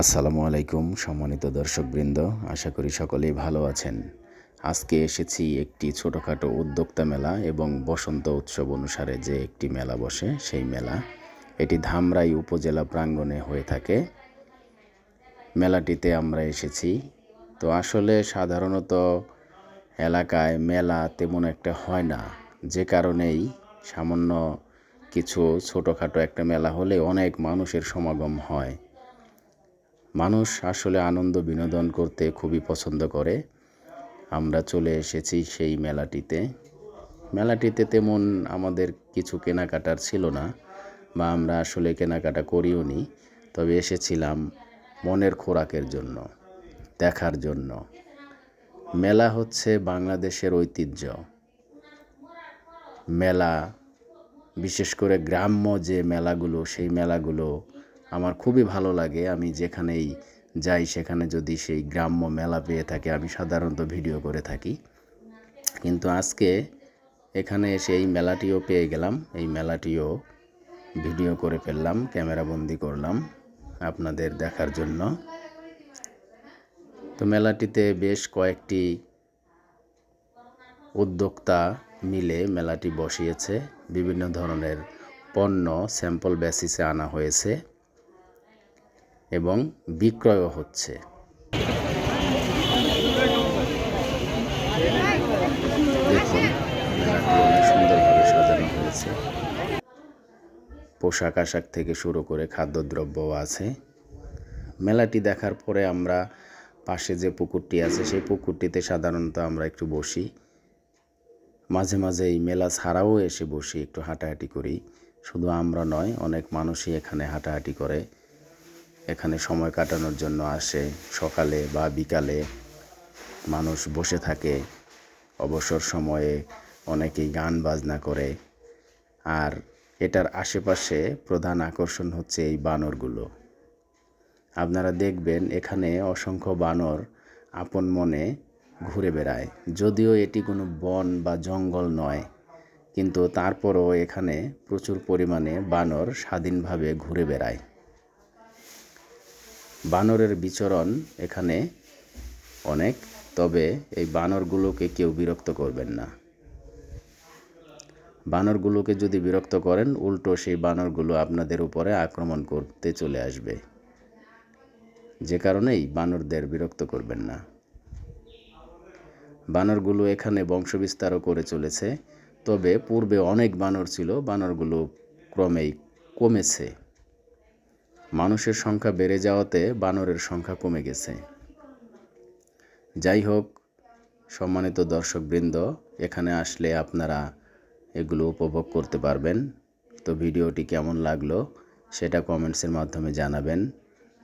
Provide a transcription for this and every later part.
আসসালামু আলাইকুম, সম্মানিত দর্শকবৃন্দ। আশা করি সকলেই ভালো আছেন। আজকে এসেছি একটি ছোটোখাটো উদ্যোক্তা মেলা এবং বসন্ত উৎসব অনুসারে যে একটি মেলা বসে, সেই মেলা। এটি ধামরাই উপজেলা প্রাঙ্গণে হয়ে থাকে। মেলাটিতে আমরা এসেছি। তো আসলে সাধারণত এলাকায় মেলা তেমন একটা হয় না। যে কারণেই সামান্য কিছু ছোটোখাটো একটা মেলা হলে অনেক মানুষের সমাগম হয়। মানুষ আসলে আনন্দ বিনোদন করতে খুবই পছন্দ করে। আমরা চলে এসেছি সেই মেলাটিতে। মেলাটিতে তেমন আমাদের কিছু কেনাকাটার ছিল না বা আমরা আসলে কেনাকাটা করিও নি, তবে এসেছিলাম মনের খোরাকের জন্য, দেখার জন্য। মেলা হচ্ছে বাংলাদেশের ঐতিহ্য। মেলা, বিশেষ করে গ্রাম্য যে মেলাগুলো, সেই মেলাগুলো আমার খুবই ভালো লাগে। আমি যেখানেই যাই সেখানে যদি সেই গ্রাম্য মেলা পেয়ে থাকে, আমি সাধারণত ভিডিও করে থাকি। কিন্তু আজকে এখানে এসে এই মেলাটিও পেয়ে গেলাম। এই মেলাটিও ভিডিও করে ফেললাম, ক্যামেরা বন্দি করলাম আপনাদের দেখার জন্য। তো মেলাটিতে বেশ কয়েকটি উদ্যোক্তা মিলে মেলাটি বসিয়েছে। বিভিন্ন ধরনের পণ্য স্যাম্পল বেসিসে আনা হয়েছে। এবং বিক্রয়ও হচ্ছে। দেখুন সুন্দরভাবে সাজানো হয়েছে। পোশাক আশাক থেকে শুরু করে খাদ্যদ্রব্যও আছে। মেলাটি দেখার পরে আমরা পাশে যে পুকুরটি আছে, সেই পুকুরটিতে সাধারণত আমরা একটু বসি। মাঝে মাঝে এই মেলা ছাড়াও এসে বসি, একটু হাঁটাহাঁটি করি। শুধু আমরা নয়, অনেক মানুষই এখানে হাঁটাহাঁটি করে। এখানে সময় কাটানোর জন্য আসে। সকালে বা বিকালে মানুষ বসে থাকে। অবসর সময়ে অনেকেই গান বাজনা করে। আর এটার আশেপাশে প্রধান আকর্ষণ হচ্ছে এই বানরগুলো। আপনারা দেখবেন এখানে অসংখ্য বানর আপন মনে ঘুরে বেড়ায়। যদিও এটি কোনো বন বা জঙ্গল নয়, কিন্তু তারপরও এখানে প্রচুর পরিমাণে বানর স্বাধীনভাবে ঘুরে বেড়ায়। বানরের বিচরণ এখানে অনেক, তবে এই বানরগুলোকে কেউ বিরক্ত করবেন না। বানরগুলোকে যদি বিরক্ত করেন, উল্টো সেই বানরগুলো আপনাদের উপরে আক্রমণ করতে চলে আসবে। যে কারণেই বানরদের বিরক্ত করবেন না। বানরগুলো এখানে বংশবিস্তারও করে চলেছে, তবে পূর্বে অনেক বানর ছিল, বানরগুলো ক্রমেই কমেছে। মানুষের সংখ্যা বেড়ে যাওয়াতে বানরের সংখ্যা কমে গেছে। যাই হোক, সম্মানিত দর্শকবৃন্দ, এখানে আসলে আপনারা এগুলো উপভোগ করতে পারবেন। তো ভিডিওটি কেমন লাগল সেটা কমেন্টসের মাধ্যমে জানাবেন।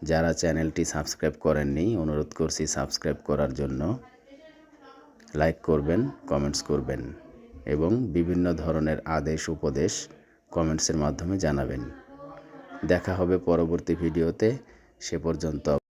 যারা চ্যানেলটি সাবস্ক্রাইব করেননি, অনুরোধ করছি সাবস্ক্রাইব করার জন্য লাইক করবেন, কমেন্টস করবেন এবং বিভিন্ন ধরনের আদেশ, উপদেশ কমেন্টসের মাধ্যমে জানাবেন। দেখা হবে পরবর্তী ভিডিওতে। সে পর্যন্ত